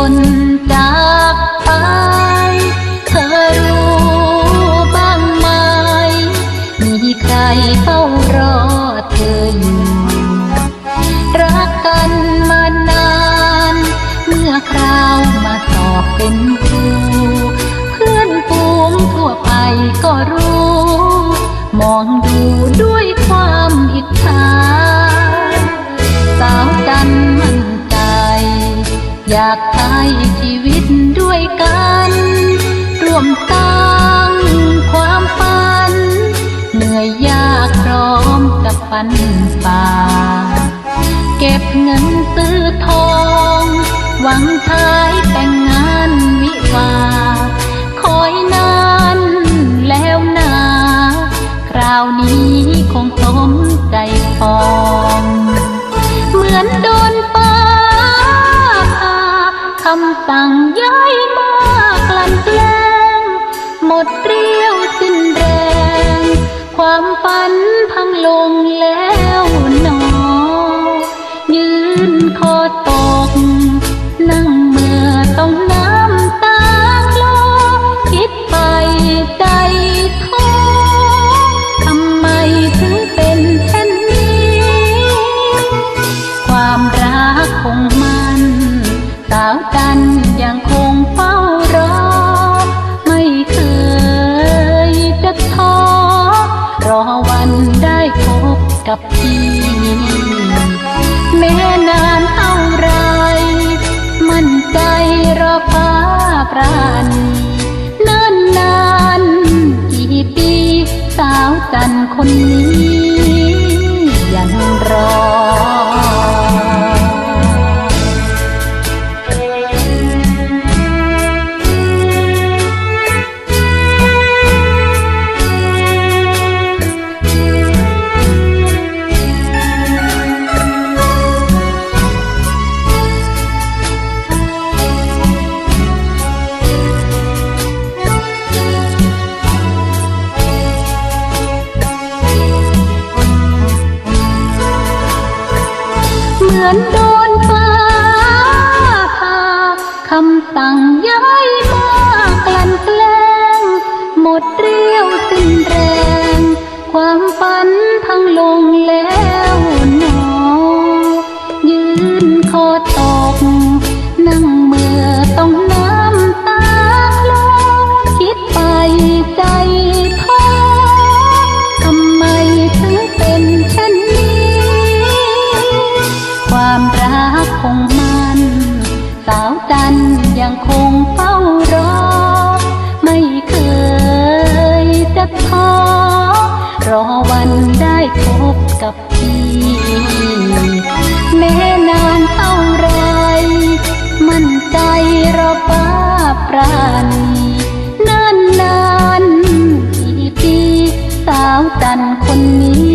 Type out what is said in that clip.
มืองชนจากไป เธอรู้บ้างไหม มีใครเฝ้ารอเธออยู่รักกันมานาน เมื่อคราวมาสอบเป็นครูเพื่อนฝูงทั่วไปก็รู้ มองดู อยากตายชีวิตด้วยกัน ร่วมสร้างความฝัน เหนื่อยยากพร้อมกับปันป่า เก็บเงินซื้อทอง หวังท้ายแต่งงานวิ ดเรียวสิ้นแรง ความฝันพังลงแล้วหนอ ยืนคอตก กับพี่ แม้นานเท่าไร มั่นใจรอฟ้าปราณีนานนานกี่ปีสาวจันคนนี้ มือนโดนฟ้าผ่าคำสั่งย้ายมากลั่นแกล้ง หมดเรี่ยวสิ้นแรง ความฝันพังลงแล้วหนอ ยืนคอตก นั่งเมื่อต้อง จันยังคงเฝ้ารอ ไม่เคยจะท้อรอวันได้พบกับพี่แม้นานเท่าไร มั่นใจรอป้าปราณีนานนานกี่ปีสาวจันคนนี้